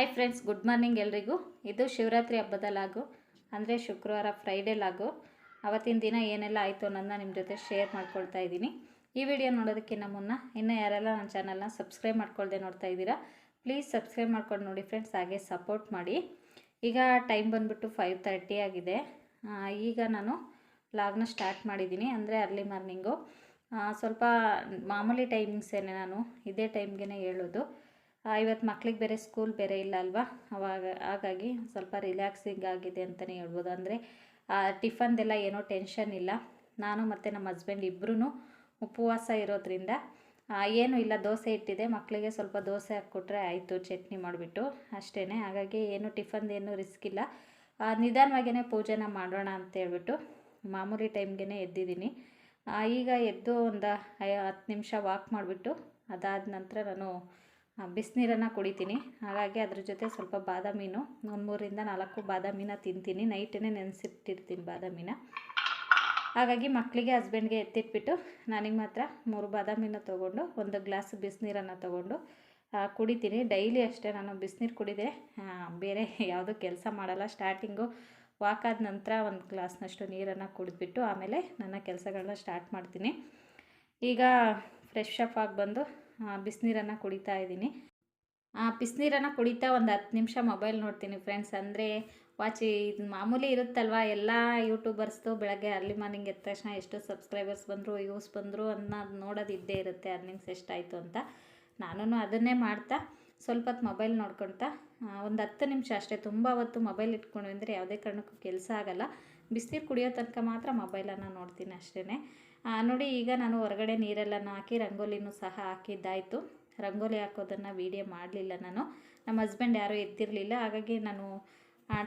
Hi friends good morning ಎಲ್ರಿಗೂ. ಇದು ಶಿವರಾತ್ರಿ ಹಬ್ಬದ ಲಾಗು, ಅಂದರೆ ಶುಕ್ರವಾರ ಫ್ರೈಡೇ ಲಾಗು. ಅವತ್ತಿನ ದಿನ ಏನೆಲ್ಲ ಆಯಿತು ಅನ್ನೋದನ್ನ ನಿಮ್ಮ ಜೊತೆ ಶೇರ್ ಮಾಡ್ಕೊಳ್ತಾ ಇದ್ದೀನಿ. ಈ ವಿಡಿಯೋ ನೋಡೋದಕ್ಕಿಂತ ಮುನ್ನ ಇನ್ನೂ ಯಾರೆಲ್ಲ ನನ್ನ ಚಾನಲ್ನ ಸಬ್ಸ್ಕ್ರೈಬ್ ಮಾಡ್ಕೊಳ್ದೆ ನೋಡ್ತಾ ಇದ್ದೀರಾ ಪ್ಲೀಸ್ ಸಬ್ಸ್ಕ್ರೈಬ್ ಮಾಡ್ಕೊಂಡು ನೋಡಿ ಫ್ರೆಂಡ್ಸ್ ಹಾಗೆ ಸಪೋರ್ಟ್ ಮಾಡಿ. ಈಗ ಟೈಮ್ ಬಂದುಬಿಟ್ಟು ಫೈವ್ ತರ್ಟಿ ಆಗಿದೆ. ಈಗ ನಾನು ಲಾಗ್ನ ಸ್ಟಾರ್ಟ್ ಮಾಡಿದ್ದೀನಿ, ಅಂದರೆ ಅರ್ಲಿ ಮಾರ್ನಿಂಗು ಸ್ವಲ್ಪ ಮಾಮೂಲಿ ಟೈಮಿಂಗ್ಸೇನೆ ನಾನು ಇದೇ ಟೈಮ್ಗೆ ಹೇಳೋದು. ಇವತ್ತು ಮಕ್ಳಿಗೆ ಬೇರೆ ಸ್ಕೂಲ್ ಬೇರೆ ಇಲ್ಲ ಅಲ್ವಾ? ಅವಾಗ, ಹಾಗಾಗಿ ಸ್ವಲ್ಪ ರಿಲ್ಯಾಕ್ಸಿಂಗ್ ಆಗಿದೆ ಅಂತಲೇ ಹೇಳ್ಬೋದು. ಅಂದರೆ ಟಿಫನ್ದೆಲ್ಲ ಏನೋ ಟೆನ್ಷನ್ ಇಲ್ಲ. ನಾನು ಮತ್ತು ನಮ್ಮ ಹಸ್ಬೆಂಡ್ ಇಬ್ಬರೂ ಉಪವಾಸ ಇರೋದ್ರಿಂದ ಏನು ಇಲ್ಲ, ದೋಸೆ ಇಟ್ಟಿದೆ. ಮಕ್ಕಳಿಗೆ ಸ್ವಲ್ಪ ದೋಸೆ ಹಾಕ್ಕೊಟ್ರೆ ಆಯಿತು, ಚಟ್ನಿ ಮಾಡಿಬಿಟ್ಟು ಅಷ್ಟೇ ಹಾಗಾಗಿ ಏನು ಟಿಫನ್ದು ಏನು ರಿಸ್ಕ್ ಇಲ್ಲ. ನಿಧಾನವಾಗಿಯೇ ನಿಧಾನವಾಗೇ ಪೂಜೆನ ಮಾಡೋಣ ಅಂತ ಹೇಳ್ಬಿಟ್ಟು ಮಾಮೂಲಿ ಟೈಮ್ಗೆ ಎದ್ದಿದ್ದೀನಿ. ಈಗ ಎದ್ದು ಒಂದು ಹತ್ತು ನಿಮಿಷ ವಾಕ್ ಮಾಡಿಬಿಟ್ಟು ಅದಾದ ನಂತರ ನಾನು ಬಿಸಿನೀರನ್ನು ಕುಡಿತೀನಿ. ಹಾಗಾಗಿ ಅದ್ರ ಜೊತೆ ಸ್ವಲ್ಪ ಬಾದಾಮೀನು. ಒಂದು ಮೂರಿಂದ ನಾಲ್ಕು ಬಾದಾಮಿನ ತಿಂತೀನಿ. ನೈಟೇ ನೆನೆಸಿಟ್ಟಿರ್ತೀನಿ ಬಾದಾಮಿನ. ಹಾಗಾಗಿ ಮಕ್ಕಳಿಗೆ ಹಸ್ಬೆಂಡ್ಗೆ ಎತ್ತಿಟ್ಬಿಟ್ಟು ನನಗೆ ಮಾತ್ರ ಮೂರು ಬಾದಾಮಿನ ತೊಗೊಂಡು, ಒಂದು ಗ್ಲಾಸ್ ಬಿಸಿನೀರನ್ನು ತೊಗೊಂಡು ಕುಡಿತೀನಿ. ಡೈಲಿ ಅಷ್ಟೇ ನಾನು ಬಿಸಿನೀರು ಕುಡಿದೆ. ಬೇರೆ ಯಾವುದೂ ಕೆಲಸ ಮಾಡಲ್ಲ. ಸ್ಟಾರ್ಟಿಂಗು ವಾಕ್ ಆದ ನಂತರ ಒಂದು ಗ್ಲಾಸ್ನಷ್ಟು ನೀರನ್ನು ಕುಡಿದ್ಬಿಟ್ಟು ಆಮೇಲೆ ನನ್ನ ಕೆಲಸಗಳನ್ನ ಸ್ಟಾರ್ಟ್ ಮಾಡ್ತೀನಿ. ಈಗ ಫ್ರೆಶ್ ಅಪ್ ಆಗಿ ಬಂದು ಬಿಸಿನೀರನ್ನು ಕುಡಿತಾ ಇದ್ದೀನಿ. ಬಿಸಿನೀರನ್ನು ಕುಡಿತಾ ಒಂದು ಹತ್ತು ನಿಮಿಷ ಮೊಬೈಲ್ ನೋಡ್ತೀನಿ ಫ್ರೆಂಡ್ಸ್. ಅಂದರೆ ವಾಚಿ ಇದು ಮಾಮೂಲಿ ಇರುತ್ತಲ್ವ? ಎಲ್ಲ ಯೂಟ್ಯೂಬರ್ಸ್ದು ಬೆಳಗ್ಗೆ ಅರ್ಲಿ ಮಾರ್ನಿಂಗ್ ಎದ್ದ ತಕ್ಷಣ ಎಷ್ಟು ಸಬ್ಸ್ಕ್ರೈಬರ್ಸ್ ಬಂದರು, ವ್ಯೂಸ್ ಬಂದರು ಅನ್ನೋದು ನೋಡೋದು ಇದ್ದೇ ಇರುತ್ತೆ. ಅರ್ನಿಂಗ್ಸ್ ಎಷ್ಟಾಯಿತು ಅಂತ ನಾನು ಅದನ್ನೇ ಮಾಡ್ತಾ ಸ್ವಲ್ಪ ಹೊತ್ತು ಮೊಬೈಲ್ ನೋಡ್ಕೊಳ್ತಾ ಒಂದು ಹತ್ತು ನಿಮಿಷ ಅಷ್ಟೇ. ತುಂಬ ಹೊತ್ತು ಮೊಬೈಲ್ ಇಟ್ಕೊಂಡ್ವಿ ಅಂದರೆ ಯಾವುದೇ ಕಾರಣಕ್ಕೂ ಕೆಲಸ ಆಗೋಲ್ಲ. ಬಿಸಿನೀರು ಕುಡಿಯೋ ತನಕ ಮಾತ್ರ ಮೊಬೈಲನ್ನು ನೋಡ್ತೀನಿ ಅಷ್ಟೇ ನೋಡಿ, ಈಗ ನಾನು ಹೊರಗಡೆ ನೀರೆಲ್ಲನೂ ಹಾಕಿ ರಂಗೋಲಿನೂ ಸಹ ಹಾಕಿದ್ದಾಯಿತು. ರಂಗೋಲಿ ಹಾಕೋದನ್ನು ವೀಡಿಯೋ ಮಾಡಲಿಲ್ಲ ನಾನು. ನಮ್ಮ ಹಸ್ಬೆಂಡ್ ಯಾರೂ ಎದ್ದಿರಲಿಲ್ಲ ಹಾಗಾಗಿ ನಾನು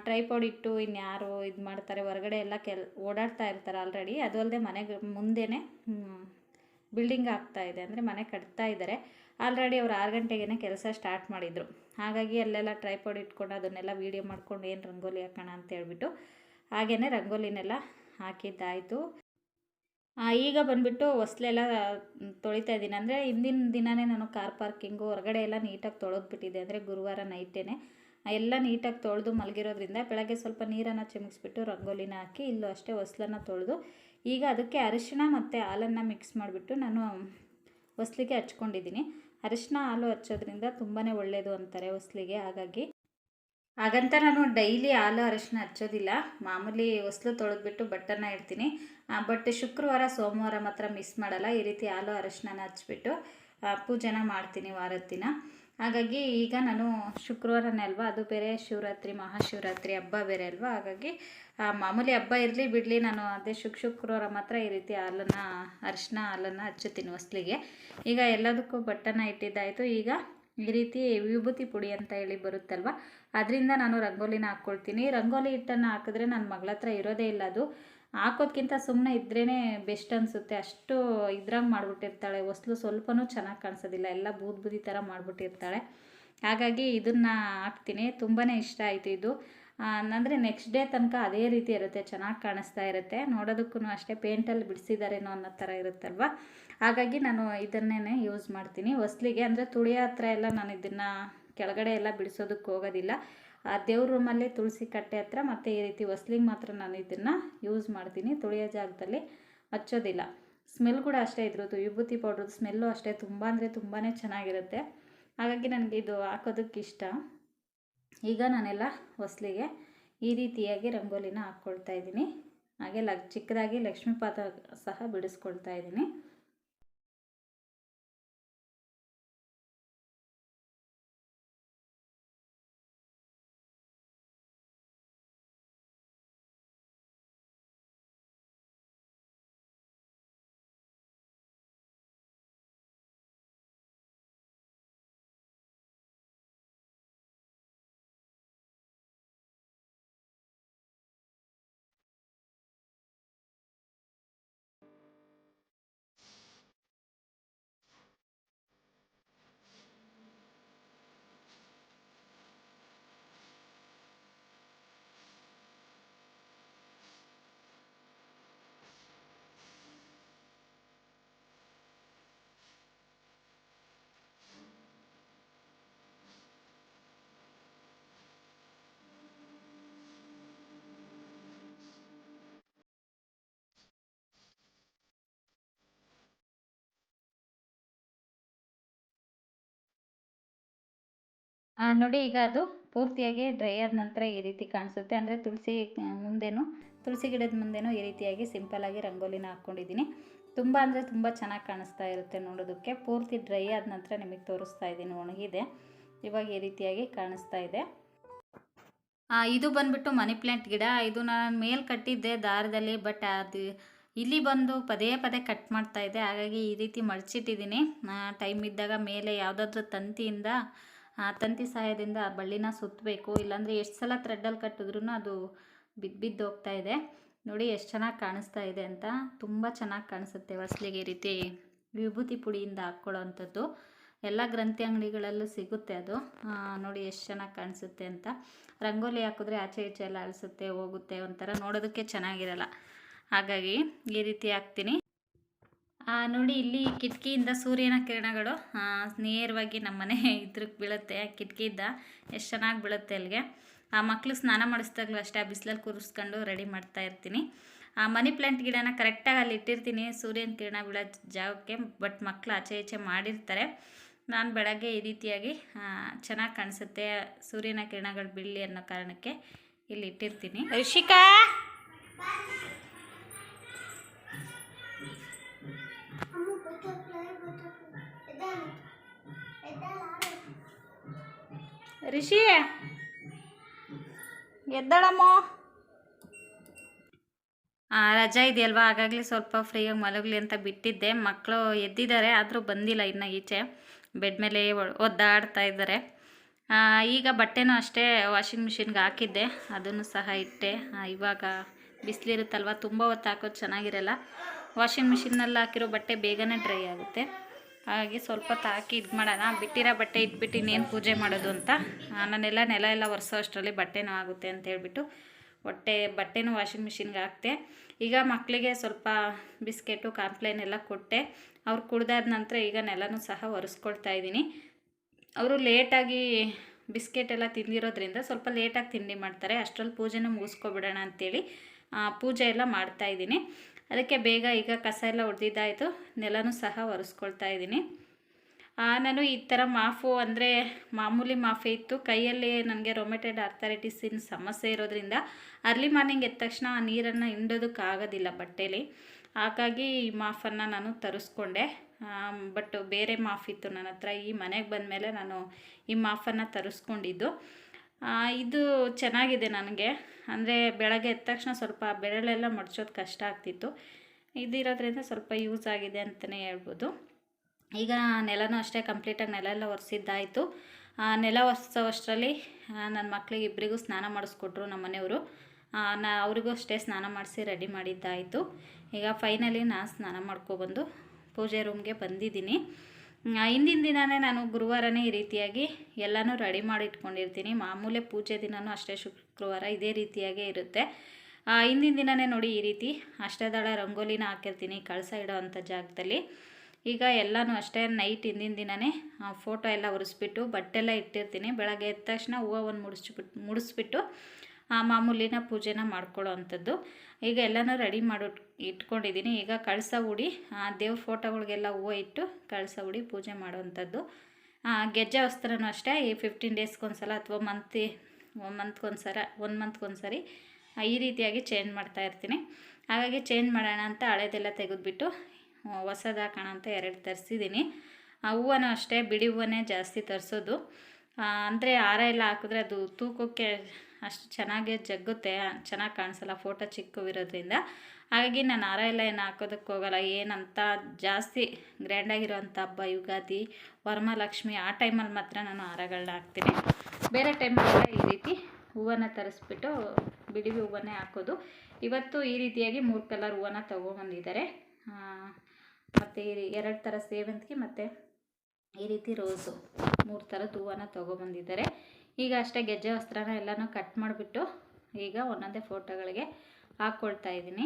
ಟ್ರೈಪಾಡ್ ಇಟ್ಟು ಇನ್ಯಾರು ಇದು ಮಾಡ್ತಾರೆ, ಹೊರಗಡೆ ಎಲ್ಲ ಕೆಲ್, ಓಡಾಡ್ತಾ ಇರ್ತಾರೆ ಆಲ್ರೆಡಿ ಅದು ಅಲ್ಲದೆ ಮನೆಗೆ, ಮುಂದೆನೇ ಬಿಲ್ಡಿಂಗ್ ಆಗ್ತಾ ಇದೆ. ಅಂದರೆ ಮನೆ ಕಟ್ತಾ ಇದ್ದಾರೆ ಆಲ್ರೆಡಿ ಅವ್ರು ಆರು ಗಂಟೆಗೇ ಕೆಲಸ ಸ್ಟಾರ್ಟ್ ಮಾಡಿದರು. ಹಾಗಾಗಿ ಅಲ್ಲೆಲ್ಲ ಟ್ರೈಪಾಡ್ ಇಟ್ಕೊಂಡು ಅದನ್ನೆಲ್ಲ ವೀಡಿಯೋ ಮಾಡ್ಕೊಂಡು ಏನು ರಂಗೋಲಿ ಹಾಕೋಣ ಅಂತ ಹೇಳ್ಬಿಟ್ಟು ಹಾಗೆಯೇ ರಂಗೋಲಿನೆಲ್ಲ ಹಾಕಿದ್ದಾಯಿತು. ಈಗ ಬಂದುಬಿಟ್ಟು ಹೊಸ್ಲೆಲ್ಲ ತೊಳಿತಾ ಇದ್ದೀನಿ. ಅಂದರೆ ಹಿಂದಿನ ದಿನವೇ ನಾನು ಕಾರ್ ಪಾರ್ಕಿಂಗು ಹೊರಗಡೆ ಎಲ್ಲ ನೀಟಾಗಿ ತೊಳೆದ್ಬಿಟ್ಟಿದ್ದೆ ಅಂದರೆ ಗುರುವಾರ ನೈಟೇ ಎಲ್ಲ ನೀಟಾಗಿ ತೊಳೆದು ಮಲಗಿರೋದ್ರಿಂದ ಬೆಳಗ್ಗೆ ಸ್ವಲ್ಪ ನೀರನ್ನು ಚಿಮುಕ್ಸ್ಬಿಟ್ಟು ರಂಗೋಲಿನ ಹಾಕಿ ಇಲ್ಲೂ ಅಷ್ಟೇ ಹೊಸ್ಲನ್ನು ತೊಳೆದು ಈಗ ಅದಕ್ಕೆ ಅರಿಶಿಣ ಮತ್ತು ಹಾಲನ್ನು ಮಿಕ್ಸ್ ಮಾಡಿಬಿಟ್ಟು ನಾನು ಹೊಸ್ಲಿಗೆ ಹಚ್ಕೊಂಡಿದ್ದೀನಿ. ಅರಿಶಿಣ ಹಾಲು ಹಚ್ಚೋದ್ರಿಂದ ತುಂಬಾ ಒಳ್ಳೆಯದು ಅಂತಾರೆ ಹೊಸ್ಲಿಗೆ. ಹಾಗಾಗಿ ಹಾಗಂತ ನಾನು ಡೈಲಿ ಹಾಲು ಅರಶಿನ ಹಚ್ಚೋದಿಲ್ಲ. ಮಾಮೂಲಿ ಹೊಸ್ಲು ತೊಳೆದ್ಬಿಟ್ಟು ಬಟ್ಟನ್ನು ಇಡ್ತೀನಿ. ಬಟ್ ಶುಕ್ರವಾರ, ಸೋಮವಾರ ಮಾತ್ರ ಮಿಸ್ ಮಾಡಲ್ಲ. ಈ ರೀತಿ ಹಾಲು ಅರಶಿನ ಹಚ್ಬಿಟ್ಟು ಪೂಜೆನ ಮಾಡ್ತೀನಿ ವಾರದ ದಿನ. ಹಾಗಾಗಿ ಈಗ ನಾನು ಶುಕ್ರವಾರನೇ ಅಲ್ವಾ ಅದು ಬೇರೆ ಶಿವರಾತ್ರಿ, ಮಹಾಶಿವರಾತ್ರಿ ಹಬ್ಬ ಬೇರೆ ಅಲ್ವಾ? ಹಾಗಾಗಿ ಮಾಮೂಲಿ ಹಬ್ಬ ಇರಲಿ ಬಿಡಲಿ, ನಾನು ಅದೇ ಶುಕ್, ಶುಕ್ರವಾರ ಮಾತ್ರ ಈ ರೀತಿ ಹಾಲನ್ನು, ಅರಿಶಿನ ಹಾಲನ್ನು ಹಚ್ಚುತ್ತೀನಿ ಹೊಸ್ಲಿಗೆ. ಈಗ ಎಲ್ಲದಕ್ಕೂ ಬಟ್ಟನ್ನು ಇಟ್ಟಿದ್ದಾಯಿತು. ಈಗ ಈ ರೀತಿ ವಿಭೂತಿ ಪುಡಿ ಅಂತ ಹೇಳಿ ಬರುತ್ತಲ್ವ? ಅದರಿಂದ ನಾನು ರಂಗೋಲಿನ ಹಾಕ್ಕೊಳ್ತೀನಿ. ರಂಗೋಲಿ ಹಿಟ್ಟನ್ನು ಹಾಕಿದ್ರೆ ನನ್ನ ಮಗಳ ಹತ್ರ ಇರೋದೇ ಇಲ್ಲ ಅದು. ಹಾಕೋದ್ಕಿಂತ ಸುಮ್ಮನೆ ಇದ್ರೇ ಬೆಸ್ಟ್ ಅನಿಸುತ್ತೆ. ಅಷ್ಟು ಇದ್ರಾಗ ಮಾಡಿಬಿಟ್ಟಿರ್ತಾಳೆ. ಹೊಸ್ಲು ಸ್ವಲ್ಪನೂ ಚೆನ್ನಾಗಿ ಕಾಣಿಸೋದಿಲ್ಲ. ಎಲ್ಲ ಬೂದ್ ಬೂದಿ ಥರ ಮಾಡಿಬಿಟ್ಟಿರ್ತಾಳೆ. ಹಾಗಾಗಿ ಇದನ್ನು ಹಾಕ್ತೀನಿ. ತುಂಬಾ ಇಷ್ಟ ಆಯಿತು ಇದು. ಅಂದರೆ ನೆಕ್ಸ್ಟ್ ಡೇ ತನಕ ಅದೇ ರೀತಿ ಇರುತ್ತೆ. ಚೆನ್ನಾಗಿ ಕಾಣಿಸ್ತಾ ಇರುತ್ತೆ. ನೋಡೋದಕ್ಕೂ ಅಷ್ಟೇ ಪೇಂಟಲ್ಲಿ ಬಿಡಿಸಿದಾರೇನೋ ಅನ್ನೋ ಥರ ಇರುತ್ತಲ್ವ? ಹಾಗಾಗಿ ನಾನು ಇದನ್ನೇ ಯೂಸ್ ಮಾಡ್ತೀನಿ. ಹೊಸ್ಲಿಗೆ ಅಂದರೆ ತುಳಿಯೋ ಹತ್ರ ಎಲ್ಲ ನಾನು ಇದನ್ನು ಕೆಳಗಡೆ ಎಲ್ಲ ಬಿಡಿಸೋದಕ್ಕೆ ಹೋಗೋದಿಲ್ಲ. ಆ ದೇವ್ರ ರೂಮಲ್ಲಿ ತುಳಸಿ ಕಟ್ಟೆ ಹತ್ರ ಮತ್ತು ಈ ರೀತಿ ಹೊಸ್ಲಿಗೆ ಮಾತ್ರ ನಾನು ಇದನ್ನು ಯೂಸ್ ಮಾಡ್ತೀನಿ. ತುಳಿಯೋ ಜಾಗದಲ್ಲಿ ಹಚ್ಚೋದಿಲ್ಲ. ಸ್ಮೆಲ್ ಕೂಡ ಅಷ್ಟೇ ಇದ್ರದ್ದು. ವಿಭೂತಿ ಪೌಡ್ರದ್ದು ಸ್ಮೆಲ್ಲು ಅಷ್ಟೇ. ತುಂಬ ಅಂದರೆ ತುಂಬಾ ಚೆನ್ನಾಗಿರುತ್ತೆ. ಹಾಗಾಗಿ ನನಗೆ ಇದು ಹಾಕೋದಕ್ಕೆ ಇಷ್ಟ. ಈಗ ನಾನೆಲ್ಲ ಹೊಸ್ಲಿಗೆ ಈ ರೀತಿಯಾಗಿ ರಂಗೋಲಿನ ಹಾಕ್ಕೊಳ್ತಾ ಇದ್ದೀನಿ. ಹಾಗೆ ಲ ಚಿಕ್ಕದಾಗಿ ಲಕ್ಷ್ಮೀ ಪಾತ್ರ ಸಹ ಬಿಡಿಸ್ಕೊಳ್ತಾ ಇದ್ದೀನಿ. ನೋಡಿ, ಈಗ ಅದು ಪೂರ್ತಿಯಾಗಿ ಡ್ರೈ ಆದ ನಂತರ ಈ ರೀತಿ ಕಾಣಿಸುತ್ತೆ. ಅಂದರೆ ತುಳಸಿ ಮುಂದೆನೂ, ತುಳಸಿ ಗಿಡದ ಮುಂದೆನೂ ಈ ರೀತಿಯಾಗಿ ಸಿಂಪಲ್ಲಾಗಿ ರಂಗೋಲಿನ ಹಾಕ್ಕೊಂಡಿದ್ದೀನಿ ತುಂಬ ಅಂದರೆ ತುಂಬ ಚೆನ್ನಾಗಿ ಕಾಣಿಸ್ತಾ ಇರುತ್ತೆ ನೋಡೋದಕ್ಕೆ. ಪೂರ್ತಿ ಡ್ರೈ ಆದ ನಂತರ ನಿಮಗೆ ತೋರಿಸ್ತಾ ಇದ್ದೀನಿ, ಒಣಗಿದೆ. ಇವಾಗ ಈ ರೀತಿಯಾಗಿ ಕಾಣಿಸ್ತಾ ಇದೆ. ಇದು ಬಂದ್ಬಿಟ್ಟು ಮನಿ ಪ್ಲ್ಯಾಂಟ್ ಗಿಡ. ಇದು ನಾನು ಮೇಲೆ ಕಟ್ಟಿದ್ದೆ ದಾರದಲ್ಲಿ, ಬಟ್ ಅದು ಇಲ್ಲಿ ಬಂದು ಪದೇ ಪದೇ ಕಟ್ ಮಾಡ್ತಾ ಇದೆ. ಹಾಗಾಗಿ ಈ ರೀತಿ ಮಡಚಿಟ್ಟಿದ್ದೀನಿ ಟೈಮ್ ಇದ್ದಾಗ ಮೇಲೆ ಯಾವುದಾದ್ರೂ ತಂತಿಯಿಂದ ತಂತಿ ಸಹಾಯದಿಂದ ಆ ಬಳ್ಳಿನ ಸುತ್ತಬೇಕು ಇಲ್ಲಾಂದರೆ ಎಷ್ಟು ಸಲ ಥ್ರೆಡ್ಡಲ್ಲಿ ಕಟ್ಟಿದ್ರೂ ಅದು ಬಿದ್ದು ಬಿದ್ದು ಹೋಗ್ತಾ ಇದೆ. ನೋಡಿ ಎಷ್ಟು ಚೆನ್ನಾಗಿ ಕಾಣಿಸ್ತಾ ಇದೆ ಅಂತ. ತುಂಬ ಚೆನ್ನಾಗಿ ಕಾಣಿಸುತ್ತೆ ಹೊಸ್ಲಿಗೆ ಈ ರೀತಿ ವಿಭೂತಿ ಪುಡಿಯಿಂದ ಹಾಕ್ಕೊಳ್ಳೋ ಅಂಥದ್ದು ಎಲ್ಲ ಗ್ರಂಥಿ ಅಂಗಡಿಗಳಲ್ಲೂ ಸಿಗುತ್ತೆ ಅದು. ನೋಡಿ ಎಷ್ಟು ಚೆನ್ನಾಗಿ ಕಾಣಿಸುತ್ತೆ ಅಂತ. ರಂಗೋಲಿ ಹಾಕಿದ್ರೆ ಆಚೆ ಈಚೆ ಎಲ್ಲ ಅಳಿಸುತ್ತೆ ಹೋಗುತ್ತೆ ಒಂಥರ ನೋಡೋದಕ್ಕೆ ಚೆನ್ನಾಗಿರಲ್ಲ. ಹಾಗಾಗಿ ಈ ರೀತಿ ಹಾಕ್ತೀನಿ. ಆ, ನೋಡಿ, ಇಲ್ಲಿ ಕಿಟಕಿಯಿಂದ ಸೂರ್ಯನ ಕಿರಣಗಳು ನೇರವಾಗಿ ನಮ್ಮ ಮನೆ ಇದ್ರಕ್ಕೆ ಬೀಳುತ್ತೆ. ಕಿಟಕಿಯಿಂದ ಎಷ್ಟು ಚೆನ್ನಾಗಿ ಬೀಳುತ್ತೆ ಅಲ್ಲಿಗೆ ಆ ಮಕ್ಕಳು ಸ್ನಾನ ಮಾಡಿಸ್ದಾಗಲೂ ಅಷ್ಟೇ, ಆ ಬಿಸಿಲಲ್ಲಿ ಕೂರಿಸ್ಕೊಂಡು ರೆಡಿ ಮಾಡ್ತಾ ಇರ್ತೀನಿ. ಆ ಮನಿ ಪ್ಲ್ಯಾಂಟ್ ಗಿಡನ ಕರೆಕ್ಟಾಗಿ ಅಲ್ಲಿ ಇಟ್ಟಿರ್ತೀನಿ. ಸೂರ್ಯನ ಕಿರಣ ಬೀಳೋ ಜಾಗಕ್ಕೆ, ಬಟ್ ಮಕ್ಕಳು ಆಚೆ ಈಚೆ ಮಾಡಿರ್ತಾರೆ. ನಾನು ಬೆಳಗ್ಗೆ ಈ ರೀತಿಯಾಗಿ ಚೆನ್ನಾಗಿ ಕಾಣಿಸುತ್ತೆ ಸೂರ್ಯನ ಕಿರಣಗಳು ಬೀಳಲಿ ಅನ್ನೋ ಕಾರಣಕ್ಕೆ ಇಲ್ಲಿ ಇಟ್ಟಿರ್ತೀನಿ. ಋಷಿಕಾ ರಿಷಿ, ಎದ್ದಳಮ್ಮ. ರಜಾ ಇದೆಯಲ್ವಾ? ಹಾಗಾಗಲಿ ಸ್ವಲ್ಪ ಫ್ರೀಯಾಗಿ ಮಲಗಲಿ ಅಂತ ಬಿಟ್ಟಿದ್ದೆ. ಮಕ್ಕಳು ಎದ್ದಿದ್ದಾರೆ, ಆದರೂ ಬಂದಿಲ್ಲ ಇನ್ನು ಈಚೆ. ಬೆಡ್ ಮೇಲೆ ಒದ್ದಾಡ್ತಾ ಇದ್ದಾರೆ. ಈಗ ಬಟ್ಟೆನೂ ಅಷ್ಟೇ ವಾಷಿಂಗ್ ಮಿಷಿನ್ಗೆ ಹಾಕಿದ್ದೆ. ಅದನ್ನು ಸಹ ಇಟ್ಟೆ. ಇವಾಗ ಬಿಸಿಲಿರುತ್ತಲ್ವ? ತುಂಬ ಹೊತ್ತು ಹಾಕೋದು ಚೆನ್ನಾಗಿರಲ್ಲ. ವಾಷಿಂಗ್ ಮಿಷಿನ್ನಲ್ಲಿ ಹಾಕಿರೋ ಬಟ್ಟೆ ಬೇಗನೆ ಡ್ರೈ ಆಗುತ್ತೆ. ಹಾಗಾಗಿ ಸ್ವಲ್ಪ ತಾಕಿ ಇದು ಮಾಡೋಣ. ಬಿಟ್ಟಿರೋ ಬಟ್ಟೆ ಇಟ್ಬಿಟ್ಟು ಇನ್ನೇನು ಪೂಜೆ ಮಾಡೋದು ಅಂತ. ನಾನೆಲ್ಲ ನೆಲ ಎಲ್ಲ ಒರೆಸೋ ಅಷ್ಟರಲ್ಲಿ ಬಟ್ಟೆನೂ ಆಗುತ್ತೆ ಅಂತ ಹೇಳ್ಬಿಟ್ಟು ಹೊಟ್ಟೆ ಬಟ್ಟೆನೂ ವಾಷಿಂಗ್ ಮಿಷಿನ್ಗೆ ಹಾಕ್ತೆ. ಈಗ ಮಕ್ಕಳಿಗೆ ಸ್ವಲ್ಪ ಬಿಸ್ಕೆಟು ಕಾಂಪ್ಲೇನ್ ಎಲ್ಲ ಕೊಟ್ಟೆ. ಅವ್ರು ಕುಡ್ದಾದ ನಂತರ ಈಗ ನೆಲನೂ ಸಹ ಒರೆಸ್ಕೊಳ್ತಾ ಇದ್ದೀನಿ. ಅವರು ಲೇಟಾಗಿ ಬಿಸ್ಕೆಟ್ ಎಲ್ಲ ತಿಂದಿರೋದ್ರಿಂದ ಸ್ವಲ್ಪ ಲೇಟಾಗಿ ತಿಂಡಿ ಮಾಡ್ತಾರೆ. ಅಷ್ಟರಲ್ಲಿ ಪೂಜೆನೂ ಮುಗಿಸ್ಕೊಬಿಡೋಣ ಅಂತೇಳಿ ಆ, ಪೂಜೆ ಎಲ್ಲ ಮಾಡ್ತಾ ಇದ್ದೀನಿ. ಅದಕ್ಕೆ ಬೇಗ ಈಗ ಕಸ ಎಲ್ಲ ಹೊಡೆದಿದ್ದಾಯಿತು ನೆಲನೂ ಸಹ ಒರೆಸ್ಕೊಳ್ತಾ ಇದ್ದೀನಿ. ನಾನು ಈ ಥರ ಮಾಫು ಅಂದರೆ ಮಾಮೂಲಿ ಮಾಫೆ ಇತ್ತು. ಕೈಯಲ್ಲಿ ನನಗೆ ರೊಮೆಟೆಡ್ ಅರ್ಥರೈಟಿಸಿನ ಸಮಸ್ಯೆ ಇರೋದ್ರಿಂದ ಅರ್ಲಿ ಮಾರ್ನಿಂಗ್ ಎದ್ದ ತಕ್ಷಣ ಆ ನೀರನ್ನು ಹಿಂಡೋದಕ್ಕಾಗೋದಿಲ್ಲ ಬಟ್ಟೆಲಿ. ಹಾಗಾಗಿ ಈ ಮಾಫನ್ನು ನಾನು ತರಿಸ್ಕೊಂಡೆ. ಬಟ್ ಬೇರೆ ಮಾಫ್ ಇತ್ತು ನನ್ನ ಹತ್ರ. ಈ ಮನೆಗೆ ಬಂದಮೇಲೆ ನಾನು ಈ ಮಾಫನ್ನು ತರಿಸ್ಕೊಂಡಿದ್ದು. ಇದು ಚೆನ್ನಾಗಿದೆ ನನಗೆ. ಅಂದರೆ ಬೆಳಗ್ಗೆ ಎದ್ದ ತಕ್ಷಣ ಸ್ವಲ್ಪ ಬೆರಳೆಲ್ಲ ಮಡ್ಚೋದು ಕಷ್ಟ ಆಗ್ತಿತ್ತು. ಇದಿರೋದ್ರಿಂದ ಸ್ವಲ್ಪ ಯೂಸ್ ಆಗಿದೆ ಅಂತಲೇ ಹೇಳ್ಬೋದು. ಈಗ ನೆಲನೂ ಅಷ್ಟೇ ಕಂಪ್ಲೀಟಾಗಿ ನೆಲ ಎಲ್ಲ ಒರೆಸಿದ್ದಾಯಿತು. ನೆಲ ಒರೆಸೋವಷ್ಟರಲ್ಲಿ ನನ್ನ ಮಕ್ಕಳಿಗೆ ಇಬ್ಬರಿಗೂ ಸ್ನಾನ ಮಾಡಿಸ್ಕೊಟ್ರು ನಮ್ಮ ಮನೆಯವರು. ನಾ, ಅವ್ರಿಗೂ ಅಷ್ಟೇ ಸ್ನಾನ ಮಾಡಿಸಿ ರೆಡಿ ಮಾಡಿದ್ದಾಯಿತು. ಈಗ ಫೈನಲಿ ನಾನು ಸ್ನಾನ ಮಾಡ್ಕೊಬಂದು ಪೂಜೆ ರೂಮ್ಗೆ ಬಂದಿದ್ದೀನಿ. ಹಿಂದಿನ ದಿನವೇ ನಾನು ಗುರುವಾರನೇ ಈ ರೀತಿಯಾಗಿ ಎಲ್ಲನೂ ರೆಡಿ ಮಾಡಿ ಇಟ್ಕೊಂಡಿರ್ತೀನಿ ಮಾಮೂಲಿ ಪೂಜೆ ದಿನವೂ ಅಷ್ಟೇ ಶುಕ್ರವಾರ ಇದೇ ರೀತಿಯಾಗೇ ಇರುತ್ತೆ. ಹಿಂದಿನ ದಿನವೇ ನೋಡಿ ಈ ರೀತಿ ಅಷ್ಟದಳ ರಂಗೋಲಿನ ಹಾಕಿರ್ತೀನಿ ಕಳಸ ಇಡೋ ಅಂಥ ಜಾಗದಲ್ಲಿ. ಈಗ ಎಲ್ಲನೂ ಅಷ್ಟೇ ನೈಟ್ ಹಿಂದಿನ ದಿನವೇ ಫೋಟೋ ಎಲ್ಲ ಒರೆಸ್ಬಿಟ್ಟು ಬಟ್ಟೆ ಎಲ್ಲ ಇಟ್ಟಿರ್ತೀನಿ. ಬೆಳಗ್ಗೆ ಎದ್ದ ತಕ್ಷಣ ಹೂವು ಒಂದು ಮುಡಿಸ್ಬಿಟ್ಟು ಮುಡಿಸ್ಬಿಟ್ಟು ಮಾಮೂಲಿನ ಪೂಜೆನ ಮಾಡ್ಕೊಳ್ಳೋ ಅಂಥದ್ದು. ಈಗ ಎಲ್ಲನೂ ರೆಡಿ ಮಾಡಿ ಇಟ್ಕೊಂಡಿದ್ದೀನಿ ಈಗ ಕಳಸ ಉಡಿ ದೇವ್ರ ಫೋಟೋಗಳಿಗೆಲ್ಲ ಹೂವು ಇಟ್ಟು ಕಳಸ ಉಡಿ ಪೂಜೆ ಮಾಡುವಂಥದ್ದು. ಗೆಜ್ಜೆ ವಸ್ತ್ರನೂ ಅಷ್ಟೇ, ಈ ಫಿಫ್ಟೀನ್ ಡೇಸ್ಗೊಂದ್ಸಲ ಅಥವಾ ಮಂತಿ ಒನ್ ಮಂತ್ಗೊಂದ್ಸಲ ಒನ್ ಮಂತ್ಗೊಂದ್ಸರಿ ಈ ರೀತಿಯಾಗಿ ಚೇಂಜ್ ಮಾಡ್ತಾ ಇರ್ತೀನಿ. ಹಾಗಾಗಿ ಚೇಂಜ್ ಮಾಡೋಣ ಅಂತ ಹಳೇದೆಲ್ಲ ತೆಗೆದುಬಿಟ್ಟು ಹೊಸದು ಹಾಕೋಣ ಅಂತ ಎರಡು ತರಿಸಿದ್ದೀನಿ ಆ, ಹೂವನೂ ಅಷ್ಟೇ ಬಿಡಿ ಹೂವನ್ನೇ ಜಾಸ್ತಿ ತರಿಸೋದು. ಅಂದರೆ ಹಾರ ಎಲ್ಲ ಹಾಕಿದ್ರೆ ಅದು ತೂಕಕ್ಕೆ ಅಷ್ಟು ಚೆನ್ನಾಗೇ ಜಗ್ಗುತ್ತೆ, ಚೆನ್ನಾಗಿ ಕಾಣಿಸಲ್ಲ ಫೋಟೋ ಚಿಕ್ಕವಿರೋದ್ರಿಂದ ಹಾಗಾಗಿ ನಾನು ಹಾರ ಎಲ್ಲ ಏನು ಹಾಕೋದಕ್ಕೆ ಹೋಗಲ್ಲ. ಏನಂತ ಜಾಸ್ತಿ ಗ್ರ್ಯಾಂಡಾಗಿರೋವಂಥ ಹಬ್ಬ, ಯುಗಾದಿ, ವರಮಹಾಲಕ್ಷ್ಮಿ ಆ ಟೈಮಲ್ಲಿ ಮಾತ್ರ ನಾನು ಹಾರಗಳನ್ನ ಹಾಕ್ತೀನಿ. ಬೇರೆ ಟೈಮಲ್ಲೆಲ್ಲ ಈ ರೀತಿ ಹೂವನ್ನ ತರಿಸ್ಬಿಟ್ಟು ಬಿಡಿ ಹೂವನ್ನೇ ಹಾಕೋದು. ಇವತ್ತು ಈ ರೀತಿಯಾಗಿ ಮೂರು ಕಲರ್ ಹೂವನ್ನ ತೊಗೊಂಬಂದಿದ್ದಾರೆ ಮತ್ತು ಎರಡು ಥರ ಸೇವಂತಿಗೆ, ಮತ್ತು ಈ ರೀತಿ ರೋಸು. ಮೂರು ಥರದ ಹೂವನ್ನ ತೊಗೊಬಂದಿದ್ದಾರೆ ಈಗ ಅಷ್ಟೇ ಗೆಜ್ಜೆ ವಸ್ತ್ರನ ಎಲ್ಲನೂ ಕಟ್ ಮಾಡಿಬಿಟ್ಟು ಈಗ ಒಂದೊಂದೇ ಫೋಟೋಗಳಿಗೆ ಹಾಕ್ಕೊಳ್ತಾ ಇದ್ದೀನಿ.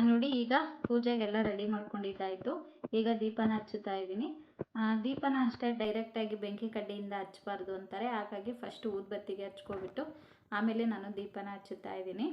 ನೋಡಿ ಈಗ ಪೂಜೆಗೆಲ್ಲ ರೆಡಿ ಮಾಡ್ಕೊಂಡಿದ್ದಾಯಿತು. ಈಗ ದೀಪನ ಹಚ್ಚುತ್ತಾ ಇದ್ದೀನಿ. ಆ, ದೀಪನ ಅಷ್ಟೇ ಡೈರೆಕ್ಟಾಗಿ ಬೆಂಕಿ ಕಡ್ಡಿಯಿಂದ ಹಚ್ಚಬಾರ್ದು ಅಂತಾರೆ. ಹಾಗಾಗಿ ಫಸ್ಟ್ ಊದ್ಬತ್ತಿಗೆ ಹಚ್ಕೊಬಿಟ್ಟು ಆಮೇಲೆ ನಾನು ದೀಪನ ಹಚ್ಚುತ್ತಾ ಇದ್ದೀನಿ.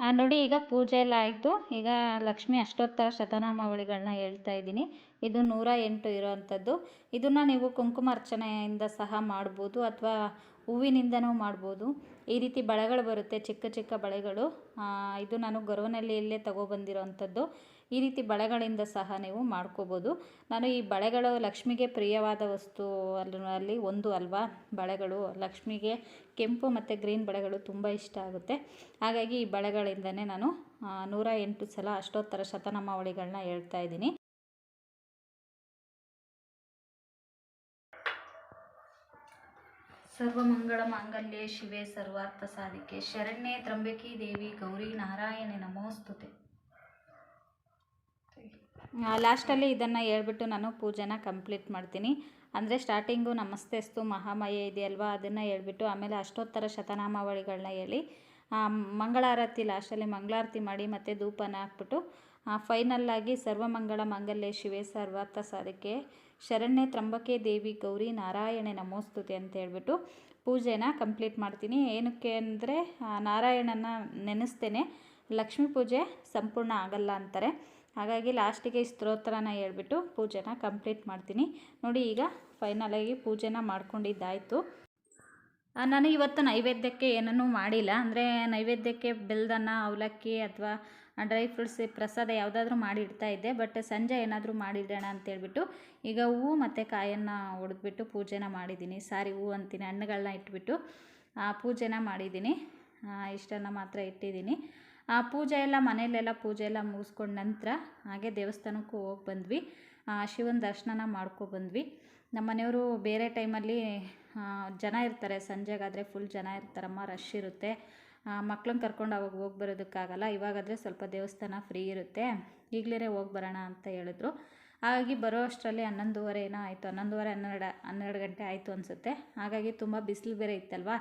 ನೋಡಿ, ಈಗ ಪೂಜೆ ಎಲ್ಲ ಆಯಿತು. ಈಗ ಲಕ್ಷ್ಮಿ ಅಷ್ಟೋತ್ತರ ಶತನಾಮಾವಳಿಗಳನ್ನ ಹೇಳ್ತಾ ಇದ್ದೀನಿ. ಇದು ನೂರ ಎಂಟು ಇರೋವಂಥದ್ದು ಇದನ್ನು ನೀವು ಕುಂಕುಮಾರ್ಚನೆಯಿಂದ ಸಹ ಮಾಡ್ಬೋದು ಅಥವಾ ಹೂವಿನಿಂದನೂ ಮಾಡ್ಬೋದು. ಈ ರೀತಿ ಬಳೆಗಳು ಬರುತ್ತೆ, ಚಿಕ್ಕ ಚಿಕ್ಕ ಬಳೆಗಳು. ಇದು ನಾನು ಗೊರವನಹಳ್ಳಿಯಲ್ಲೇ ತಗೊಬಂದಿರೋವಂಥದ್ದು ಈ ರೀತಿ ಬಳೆಗಳಿಂದ ಸಹ ನೀವು ಮಾಡ್ಕೋಬೋದು. ನಾನು ಈ ಬಳೆಗಳು ಲಕ್ಷ್ಮಿಗೆ ಪ್ರಿಯವಾದ ವಸ್ತು ಅಲ್ಲಿ ಒಂದು ಅಲ್ವಾ? ಬಳೆಗಳು ಲಕ್ಷ್ಮಿಗೆ ಕೆಂಪು ಮತ್ತು ಗ್ರೀನ್ ಬಳೆಗಳು ತುಂಬ ಇಷ್ಟ ಆಗುತ್ತೆ. ಹಾಗಾಗಿ ಈ ಬಳೆಗಳಿಂದನೇ ನಾನು ನೂರ ಎಂಟು ಸಲ ಅಷ್ಟೋತ್ತರ ಶತನಾಮಾವಳಿಗಳನ್ನ ಹೇಳ್ತಾ ಇದ್ದೀನಿ. ಸರ್ವಮಂಗಳ ಮಾಂಗಲ್ಯೆ ಶಿವೆ, ಸರ್ವಾರ್ಥ ಸಾಧಿಕೆ. ಶರಣ್ಯೇ ತ್ರಂಬಕಿ ದೇವಿ ಗೌರಿ ನಾರಾಯಣೆ ನಮೋಸ್ತುತೆ ಲಾಸ್ಟಲ್ಲಿ ಇದನ್ನು ಹೇಳ್ಬಿಟ್ಟು ನಾನು ಪೂಜೆನ ಕಂಪ್ಲೀಟ್ ಮಾಡ್ತೀನಿ. ಅಂದರೆ ಸ್ಟಾರ್ಟಿಂಗು ನಮಸ್ತೆಸ್ತು ಮಹಾಮಯ ಇದೆಯಲ್ವಾ? ಅದನ್ನು ಹೇಳ್ಬಿಟ್ಟು ಆಮೇಲೆ ಅಷ್ಟೋತ್ತರ ಶತನಾಮಾವಳಿಗಳನ್ನ ಹೇಳಿ ಮಂಗಳಾರತಿ ಲಾಸ್ಟಲ್ಲಿ ಮಂಗಳಾರತಿ ಮಾಡಿ ಮತ್ತು ಧೂಪನ ಹಾಕ್ಬಿಟ್ಟು ಫೈನಲ್ಲಾಗಿ ಸರ್ವಮಂಗಳ ಮಂಗಲ್ಯ ಶಿವೆ ಸರ್ವಾರ್ಥ ಸಾಧಕೆ, ಶರಣ್ಯ ತ್ರಂಬಕೆ ದೇವಿ ಗೌರಿ ನಾರಾಯಣೆ ನಮೋಸ್ತುತಿ ಅಂತ ಹೇಳ್ಬಿಟ್ಟು ಪೂಜೆನ ಕಂಪ್ಲೀಟ್ ಮಾಡ್ತೀನಿ. ಏನಕ್ಕೆ ಅಂದರೆ ನಾರಾಯಣನ ನೆನೆಸ್ತೇನೆ. ಲಕ್ಷ್ಮೀ ಪೂಜೆ ಸಂಪೂರ್ಣ ಆಗಲ್ಲ ಅಂತಾರೆ. ಹಾಗಾಗಿ ಲಾಸ್ಟಿಗೆ ಸ್ತೋತ್ರನ ಹೇಳ್ಬಿಟ್ಟು ಪೂಜೆನ ಕಂಪ್ಲೀಟ್ ಮಾಡ್ತೀನಿ. ನೋಡಿ ಈಗ ಫೈನಲಾಗಿ ಪೂಜೆನ ಮಾಡ್ಕೊಂಡಿದ್ದಾಯಿತು. ನಾನು ಇವತ್ತು ನೈವೇದ್ಯಕ್ಕೆ ಏನನ್ನೂ ಮಾಡಿಲ್ಲ. ಅಂದರೆ ನೈವೇದ್ಯಕ್ಕೆ ಬೆಲ್ದನ್ನ, ಅವಲಕ್ಕಿ ಅಥವಾ ಡ್ರೈ ಫ್ರೂಟ್ಸ್, ಪ್ರಸಾದ ಯಾವುದಾದ್ರೂ ಮಾಡಿ ಇಡ್ತಾ ಇದ್ದೆ. ಬಟ್ ಸಂಜೆ ಏನಾದರೂ ಮಾಡಿಡೋಣ ಅಂತೇಳ್ಬಿಟ್ಟು ಈಗ ಹೂವು ಮತ್ತು ಕಾಯನ್ನು ಹೊಡೆದ್ಬಿಟ್ಟು ಪೂಜೆನ ಮಾಡಿದ್ದೀನಿ. ಸಾರಿ, ಹೂವು ಅಂತೀನಿ ಹಣ್ಣುಗಳನ್ನ ಇಟ್ಬಿಟ್ಟು ಪೂಜೆನ ಮಾಡಿದ್ದೀನಿ. ಇಷ್ಟನ್ನು ಮಾತ್ರ ಇಟ್ಟಿದ್ದೀನಿ. ಆ ಪೂಜೆ ಎಲ್ಲ ಮನೆಯಲ್ಲೆಲ್ಲ ಪೂಜೆ ಎಲ್ಲ ಮುಗಿಸ್ಕೊಂಡ ನಂತರ ಹಾಗೆ ದೇವಸ್ಥಾನಕ್ಕೂ ಹೋಗಿ ಬಂದ್ವಿ. ಶಿವನ ದರ್ಶನನ ಮಾಡ್ಕೊಬಂದ್ವಿ ನಮ್ಮ ಮನೆಯವರು ಬೇರೆ ಟೈಮಲ್ಲಿ ಜನ ಇರ್ತಾರೆ. ಸಂಜೆಗಾದರೆ ಫುಲ್ ಜನ ಇರ್ತಾರಮ್ಮ ರಶ್ ಇರುತ್ತೆ. ಮಕ್ಳನ್ನ ಕರ್ಕೊಂಡು ಅವಾಗ ಹೋಗಿ ಬರೋದಕ್ಕಾಗಲ್ಲ. ಇವಾಗಾದರೆ ಸ್ವಲ್ಪ ದೇವಸ್ಥಾನ ಫ್ರೀ ಇರುತ್ತೆ. ಈಗಲೇ ಹೋಗಿ ಬರೋಣ ಅಂತ ಹೇಳಿದ್ರು. ಹಾಗಾಗಿ ಬರೋ ಅಷ್ಟರಲ್ಲಿ ಹನ್ನೊಂದುವರೆ ಏನೋ ಆಯಿತು. ಹನ್ನೊಂದುವರೆ ಹನ್ನೆರಡು ಹನ್ನೆರಡು ಗಂಟೆ ಆಯಿತು ಅನಿಸುತ್ತೆ. ಹಾಗಾಗಿ ತುಂಬ ಬಿಸಿಲು ಬೇರೆ ಇತ್ತಲ್ವಾ?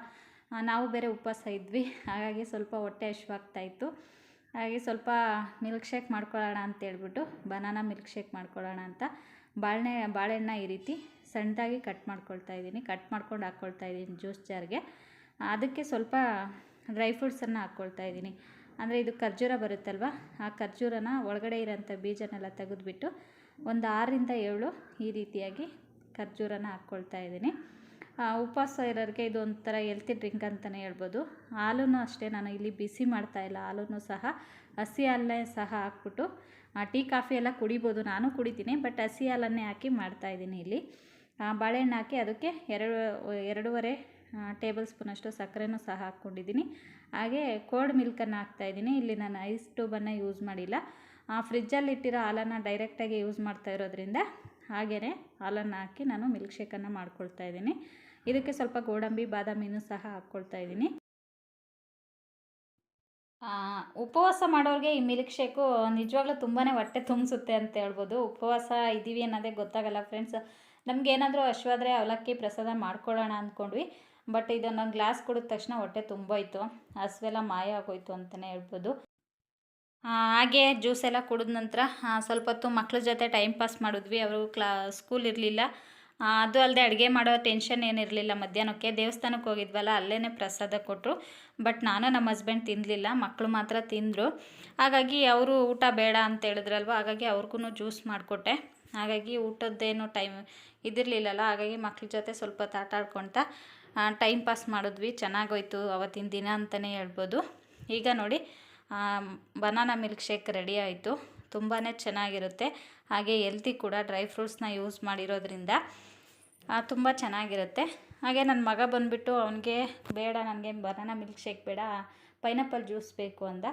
ನಾವು ಬೇರೆ ಉಪವಾಸ ಇದ್ವಿ. ಹಾಗಾಗಿ ಸ್ವಲ್ಪ ಹೊಟ್ಟೆ ಹಶ್ವಾಗ್ತಾಯಿತ್ತು ಹಾಗೆ ಸ್ವಲ್ಪ ಮಿಲ್ಕ್ ಶೇಕ್ ಮಾಡ್ಕೊಳ್ಳೋಣ ಅಂತ ಹೇಳ್ಬಿಟ್ಟು ಬನಾನಾ ಮಿಲ್ಕ್ ಶೇಕ್ ಮಾಡ್ಕೊಳ್ಳೋಣ ಅಂತ. ಬಾಳೆ, ಬಾಳೆಹಣ್ಣ ಈ ರೀತಿ ಸಣ್ಣದಾಗಿ ಕಟ್ ಮಾಡ್ಕೊಳ್ತಾ ಇದ್ದೀನಿ. ಕಟ್ ಮಾಡ್ಕೊಂಡು ಹಾಕ್ಕೊಳ್ತಾ ಇದ್ದೀನಿ ಜ್ಯೂಸ್ ಜಾರ್ಗೆ ಅದಕ್ಕೆ ಸ್ವಲ್ಪ ಡ್ರೈ ಫ್ರೂಟ್ಸನ್ನು ಹಾಕ್ಕೊಳ್ತಾ ಇದ್ದೀನಿ. ಅಂದರೆ ಇದು ಖರ್ಜೂರ ಬರುತ್ತಲ್ವ? ಆ ಖರ್ಜೂರನ ಒಳಗಡೆ ಇರೋಂಥ ಬೀಜನೆಲ್ಲ ತೆಗೆದುಬಿಟ್ಟು ಒಂದು ಆರರಿಂದ ಏಳು ಈ ರೀತಿಯಾಗಿ ಖರ್ಜೂರನ ಹಾಕ್ಕೊಳ್ತಾ ಇದ್ದೀನಿ. ಉಪವಾಸ ಇರೋರಿಗೆ ಇದು ಒಂಥರ ಎಲ್ತಿ ಡ್ರಿಂಕ್ ಅಂತಲೇ ಹೇಳ್ಬೋದು. ಹಾಲೂ ಅಷ್ಟೇ, ನಾನು ಇಲ್ಲಿ ಬಿಸಿ ಮಾಡ್ತಾ ಇಲ್ಲ. ಹಾಲೂ ಸಹ, ಹಸಿ ಹಾಲನ್ನೇ ಸಹ ಹಾಕ್ಬಿಟ್ಟು ಟೀ, ಕಾಫಿ ಎಲ್ಲ ಕುಡಿಬೋದು. ನಾನು ಕುಡಿತೀನಿ ಬಟ್ ಹಸಿ ಹಾಲನ್ನೇ ಹಾಕಿ ಮಾಡ್ತಾಯಿದ್ದೀನಿ ಇಲ್ಲಿ. ಬಾಳೆಹಣ್ಣು ಹಾಕಿ ಅದಕ್ಕೆ ಎರಡು, ಎರಡೂವರೆ ಟೇಬಲ್ ಸ್ಪೂನಷ್ಟು ಸಕ್ಕರೆನೂ ಸಹ ಹಾಕ್ಕೊಂಡಿದ್ದೀನಿ. ಹಾಗೆ ಕೋಲ್ಡ್ ಮಿಲ್ಕನ್ನು ಹಾಕ್ತಾಯಿದ್ದೀನಿ ಇಲ್ಲಿ ನಾನು ಐಸ್ ಟ್ಯೂಬನ್ನು ಯೂಸ್ ಮಾಡಿಲ್ಲ. ಫ್ರಿಜ್ಜಲ್ಲಿ ಇಟ್ಟಿರೋ ಹಾಲನ್ನು ಡೈರೆಕ್ಟಾಗಿ ಯೂಸ್ ಮಾಡ್ತಾ ಇರೋದ್ರಿಂದ ಹಾಗೆಯೇ ಹಾಲನ್ನು ಹಾಕಿ ನಾನು ಮಿಲ್ಕ್ ಶೇಕನ್ನು ಮಾಡ್ಕೊಳ್ತಾ ಇದ್ದೀನಿ. ಇದಕ್ಕೆ ಸ್ವಲ್ಪ ಗೋಡಂಬಿ, ಬಾದಾಮಿನೂ ಸಹ ಹಾಕ್ಕೊಳ್ತಾ ಇದ್ದೀನಿ. ಉಪವಾಸ ಮಾಡೋರಿಗೆ ಈ ಮಿಲ್ಕ್ ಶೇಕು ನಿಜವಾಗ್ಲೂ ತುಂಬಾ ಹೊಟ್ಟೆ ತುಂಬಿಸುತ್ತೆ ಅಂತ ಹೇಳ್ಬೋದು. ಉಪವಾಸ ಇದ್ದೀವಿ ಅನ್ನೋದೇ ಗೊತ್ತಾಗಲ್ಲ ಫ್ರೆಂಡ್ಸ್. ನಮ್ಗೆ ಏನಾದರೂ ಅಶ್ವಾದ್ರೆ, ಅವಲಕ್ಕಿ ಪ್ರಸಾದ ಮಾಡ್ಕೊಳ್ಳೋಣ ಅಂದ್ಕೊಂಡ್ವಿ. ಬಟ್ ಇದನ್ನು ಗ್ಲಾಸ್ ಕುಡಿದ ತಕ್ಷಣ ಹೊಟ್ಟೆ ತುಂಬೋಯ್ತು. ಹಸುವೆಲ್ಲ ಮಾಯ ಆಗೋಯ್ತು ಅಂತಲೇ ಹೇಳ್ಬೋದು. ಹಾಗೆ ಜ್ಯೂಸ್ ಎಲ್ಲ ಕುಡಿದ ನಂತರ ಸ್ವಲ್ಪ ಹೊತ್ತು ಮಕ್ಳ ಜೊತೆ ಟೈಮ್ ಪಾಸ್ ಮಾಡಿದ್ವಿ. ಅವರು ಕ್ಲಾ, ಸ್ಕೂಲ್ ಇರಲಿಲ್ಲ. ಅದು ಅಲ್ಲದೆ ಅಡುಗೆ ಮಾಡೋ ಟೆನ್ಷನ್ ಏನಿರಲಿಲ್ಲ. ಮಧ್ಯಾಹ್ನಕ್ಕೆ ದೇವಸ್ಥಾನಕ್ಕೆ ಹೋಗಿದ್ವಲ್ಲ ಅಲ್ಲೇ ಪ್ರಸಾದ ಕೊಟ್ಟರು ಬಟ್ ನಾನು ನಮ್ಮ ಹಸ್ಬೆಂಡ್ ತಿನ್ನಲಿಲ್ಲ ಮಕ್ಕಳು ಮಾತ್ರ ತಿಂದರು. ಹಾಗಾಗಿ ಅವರು ಊಟ ಬೇಡ ಅಂತ ಹೇಳಿದ್ರಲ್ವ, ಹಾಗಾಗಿ ಅವ್ರಿಗೂ ಜ್ಯೂಸ್ ಮಾಡಿಕೊಟ್ಟೆ. ಹಾಗಾಗಿ ಊಟದ್ದೇನು ಟೈಮ್ ಇದಿರಲಿಲ್ಲಲ್ಲ, ಹಾಗಾಗಿ ಮಕ್ಳ ಜೊತೆ ಸ್ವಲ್ಪ ಆಟ ಟೈಮ್ ಪಾಸ್ ಮಾಡಿದ್ವಿ. ಚೆನ್ನಾಗೋಯ್ತು ಅವತ್ತಿನ ದಿನ ಅಂತಲೇ ಹೇಳ್ಬೋದು. ಈಗ ನೋಡಿ ಬನಾನಾ ಮಿಲ್ಕ್ ಶೇಕ್ ರೆಡಿ ಆಯಿತು. ತುಂಬಾ ಚೆನ್ನಾಗಿರುತ್ತೆ. ಹಾಗೆ ಎಲ್ತಿ ಕೂಡ ಡ್ರೈ ಫ್ರೂಟ್ಸ್ನ ಯೂಸ್ ಮಾಡಿರೋದ್ರಿಂದ ತುಂಬ ಚೆನ್ನಾಗಿರುತ್ತೆ. ಹಾಗೆ ನನ್ನ ಮಗ ಬಂದುಬಿಟ್ಟು ಅವನಿಗೆ ಬೇಡ, ನನಗೆ ಬನಾನಾ ಮಿಲ್ಕ್ ಶೇಕ್ ಬೇಡ ಪೈನಾಪಲ್ ಜ್ಯೂಸ್ ಬೇಕು ಅಂದ.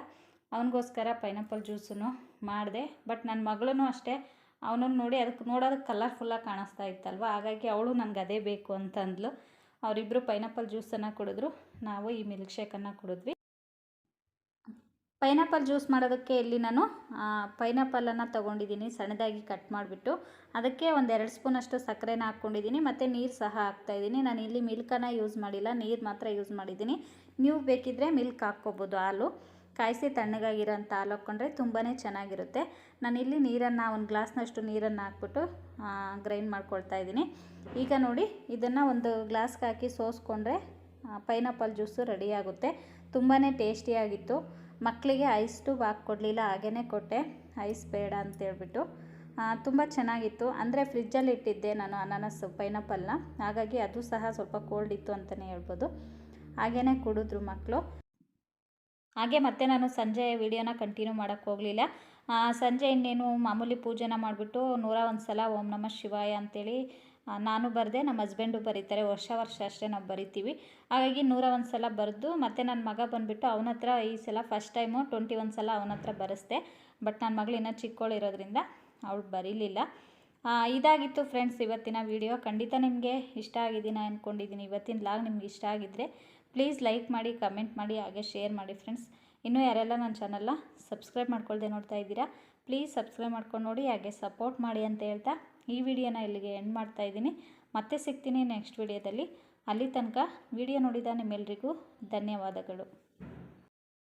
ಅವನಿಗೋಸ್ಕರ ಪೈನಾಪಲ್ ಜ್ಯೂಸನ್ನು ಮಾಡಿದೆ. ಬಟ್ ನನ್ನ ಮಗಳೂ ಅಷ್ಟೇ, ಅವನನ್ನು ನೋಡಿ ಅದಕ್ಕೆ ನೋಡೋದಕ್ಕೆ ಕಲರ್ಫುಲ್ಲಾಗಿ ಕಾಣಿಸ್ತಾ ಇತ್ತಲ್ವ? ಹಾಗಾಗಿ ಅವಳು ನನಗೆ ಅದೇ ಬೇಕು ಅಂತಂದ್ಲು. ಅವರಿಬ್ಬರು ಪೈನಾಪಲ್ ಜ್ಯೂಸನ್ನು ಕುಡಿದ್ರು. ನಾವು ಈ ಮಿಲ್ಕ್ ಶೇಕನ್ನು ಕುಡಿದ್ವಿ. ಪೈನಾಪಲ್ ಜ್ಯೂಸ್ ಮಾಡೋದಕ್ಕೆ ಇಲ್ಲಿ ನಾನು ಪೈನಾಪಲನ್ನು ತೊಗೊಂಡಿದ್ದೀನಿ, ಸಣ್ಣದಾಗಿ ಕಟ್ ಮಾಡಿಬಿಟ್ಟು. ಅದಕ್ಕೆ ಒಂದು ಎರಡು ಸ್ಪೂನಷ್ಟು ಸಕ್ಕರೆನ ಹಾಕ್ಕೊಂಡಿದ್ದೀನಿ, ಮತ್ತು ನೀರು ಸಹ ಹಾಕ್ತಾಯಿದ್ದೀನಿ ನಾನು ಇಲ್ಲಿ ಮಿಲ್ಕನ್ನು ಯೂಸ್ ಮಾಡಿಲ್ಲ, ನೀರು ಮಾತ್ರ ಯೂಸ್ ಮಾಡಿದ್ದೀನಿ. ನೀವು ಬೇಕಿದ್ದರೆ ಮಿಲ್ಕ್ ಹಾಕ್ಕೋಬೋದು ಹಾಲು. ಕಾಯಿಸಿ ತಣ್ಣಗಾಗಿರೋಂಥ ಹಾಲು ಹಾಕ್ಕೊಂಡ್ರೆ ತುಂಬಾ ಚೆನ್ನಾಗಿರುತ್ತೆ. ಇಲ್ಲಿ ನೀರನ್ನು, ಒಂದು ಗ್ಲಾಸ್ನಷ್ಟು ನೀರನ್ನು ಹಾಕ್ಬಿಟ್ಟು ಗ್ರೈಂಡ್ ಮಾಡ್ಕೊಳ್ತಾ ಇದ್ದೀನಿ. ಈಗ ನೋಡಿ, ಇದನ್ನು ಒಂದು ಗ್ಲಾಸ್ಗೆ ಹಾಕಿ ಸೋಸ್ಕೊಂಡ್ರೆ ಪೈನಾಪಲ್ ಜ್ಯೂಸು ರೆಡಿಯಾಗುತ್ತೆ ತುಂಬಾ ಟೇಸ್ಟಿಯಾಗಿತ್ತು. ಮಕ್ಕಳಿಗೆ ಐಸ್ ಟ್ಯೂಬ್ ಹಾಕ್ಕೊಡ್ಲಿಲ್ಲ ಹಾಗೇ ಕೊಟ್ಟೆ. ಐಸ್ ಬೇಡ ಅಂತೇಳ್ಬಿಟ್ಟು ತುಂಬ ಚೆನ್ನಾಗಿತ್ತು. ಅಂದರೆ ಫ್ರಿಜ್ಜಲ್ಲಿ ಇಟ್ಟಿದ್ದೆ ನಾನು ಅನಾನಸ್ ಪೈನಾಪಲ್ನ ಹಾಗಾಗಿ ಅದು ಸಹ ಸ್ವಲ್ಪ ಕೋಲ್ಡ್ ಇತ್ತು ಅಂತಲೇ ಹೇಳ್ಬೋದು. ಹಾಗೇ ಕುಡಿದ್ರು ಮಕ್ಕಳು ಹಾಗೆ ಮತ್ತೆ ನಾನು ಸಂಜೆ ವಿಡಿಯೋನ ಕಂಟಿನ್ಯೂ ಮಾಡೋಕ್ಕೆ ಹೋಗಲಿಲ್ಲ. ಸಂಜೆ ಇನ್ನೇನು ಮಾಮೂಲಿ ಪೂಜೆನ ಮಾಡಿಬಿಟ್ಟು ನೂರ ಒಂದು ಸಲ ಓಂ ನಮಃ ಶಿವಾಯ ಅಂತೇಳಿ ಆ, ನಾನು ಬರೆದೆ, ನಮ್ಮ ಹಸ್ಬೆಂಡು ಬರೀತಾರೆ, ವರ್ಷ ವರ್ಷ ಅಷ್ಟೇ ನಾವು ಬರಿತೀವಿ. ಹಾಗಾಗಿ ನೂರ ಒಂದು ಸಲ ಬರೆದು, ಮತ್ತು ನನ್ನ ಮಗ ಬಂದುಬಿಟ್ಟು ಅವನ ಹತ್ರ ಈ ಸಲ ಫಸ್ಟ್ ಟೈಮು ಟ್ವೆಂಟಿ ಒಂದು ಸಲ ಅವನ ಹತ್ರ ಬರೆಸ್ದೆ. ಬಟ್ ನನ್ನ ಮಗಳು ಇನ್ನೂ ಚಿಕ್ಕವಳಿರೋದ್ರಿಂದ ಅವಳು ಬರೀಲಿಲ್ಲ. ಇದಾಗಿತ್ತು ಫ್ರೆಂಡ್ಸ್ ಇವತ್ತಿನ ವಿಡಿಯೋ ಖಂಡಿತ ನಿಮಗೆ ಇಷ್ಟ ಆಗಿದ್ದೀನಿ ಅಂದ್ಕೊಂಡಿದ್ದೀನಿ ಇವತ್ತಿನ ಲಾಗ್ ನಿಮ್ಗೆ ಇಷ್ಟ ಆಗಿದ್ದರೆ ಪ್ಲೀಸ್ ಲೈಕ್ ಮಾಡಿ ಕಮೆಂಟ್ ಮಾಡಿ, ಹಾಗೆ ಶೇರ್ ಮಾಡಿ ಫ್ರೆಂಡ್ಸ್ ಇನ್ನೂ ಯಾರೆಲ್ಲ ನನ್ನ ಚಾನಲ್ನ ಸಬ್ಸ್ಕ್ರೈಬ್ ಮಾಡ್ಕೊಳ್ದೆ ನೋಡ್ತಾ ಇದ್ದೀರಾ ಪ್ಲೀಸ್ ಸಬ್ಸ್ಕ್ರೈಬ್ ಮಾಡ್ಕೊಂಡು ನೋಡಿ, ಹಾಗೆ ಸಪೋರ್ಟ್ ಮಾಡಿ ಅಂತ ಹೇಳ್ತಾ ಈ ವಿಡಿಯೋನ ಇಲ್ಲಿಗೆ ಎಂಡ್ ಮಾಡ್ತಾ ಇದ್ದೀನಿ. ಮತ್ತೆ ಸಿಗ್ತೀನಿ ನೆಕ್ಸ್ಟ್ ವಿಡಿಯೋದಲ್ಲಿ. ಅಲ್ಲಿ ತನಕ ವಿಡಿಯೋ ನೋಡಿದ ನಿಮ್ಮೆಲ್ರಿಗೂ ಧನ್ಯವಾದಗಳು.